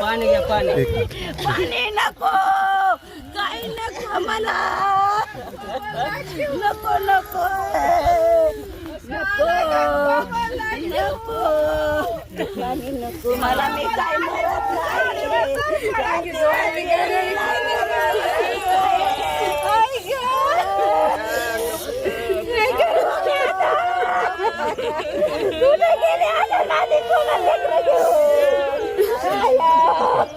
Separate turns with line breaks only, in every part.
पाणी घ्या पाणी
पाणी नको काही नको मला नको नको नको नको पाणी नको मला मी काय मरत नाही आया.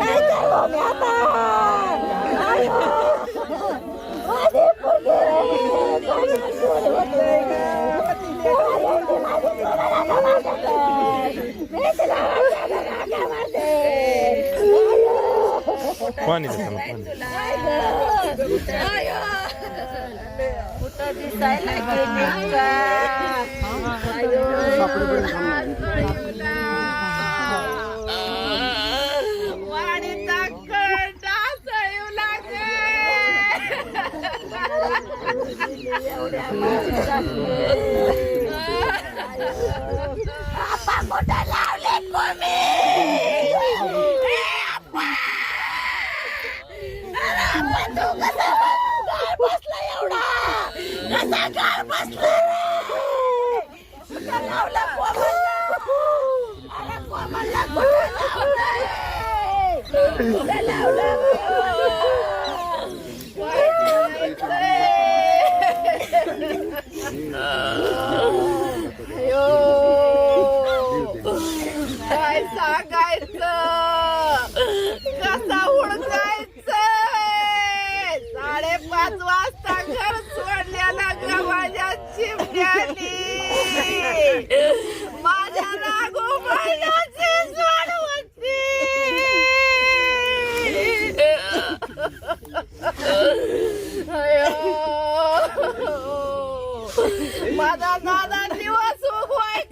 राजा आला ना, राजा पानी देखाउनु पानी Yeah. काय करू मी आता? माझी कोमल कुठे जाऊ बसली असेल? कुठे बसली असेल रे कोमल माझी? आया. काय करू मी आता? आया. माझी पोरगी रे. माझी
सांगायचं कसा हुडकायचं साडेपाच वाजता घर सोडल्याला गव्हाच्या चिमण्यानी माझ्या नागो महिन्याची सोड होती माझा दादा दिवस उगवाय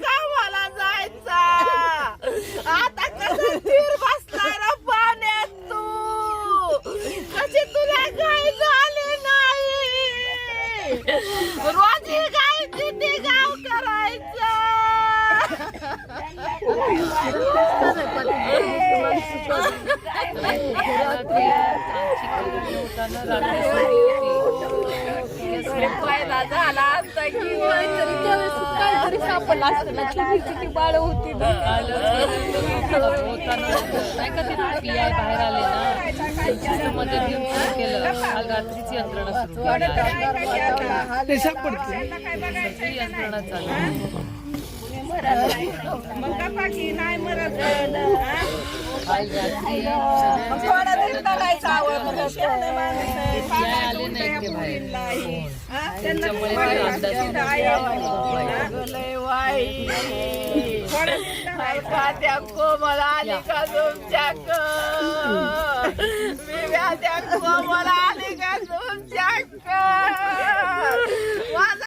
रोजी काय किती गाव करायचं पहिला झाला असता की काहीतरी सापडला असतं ना बाळ होती
नाही का ते बाहेर आले ना सिस्टममध्ये घेऊन केलं काल रात्रीच यंत्रणा सुरू केली सगळी यंत्रणा चालू
मग नाही मरत थोडा तरी
त्याच्यामुळे ते अंदाज
त्या कोमल आली का तुमच्याक मी त्या कोमल आली का तुमच्याक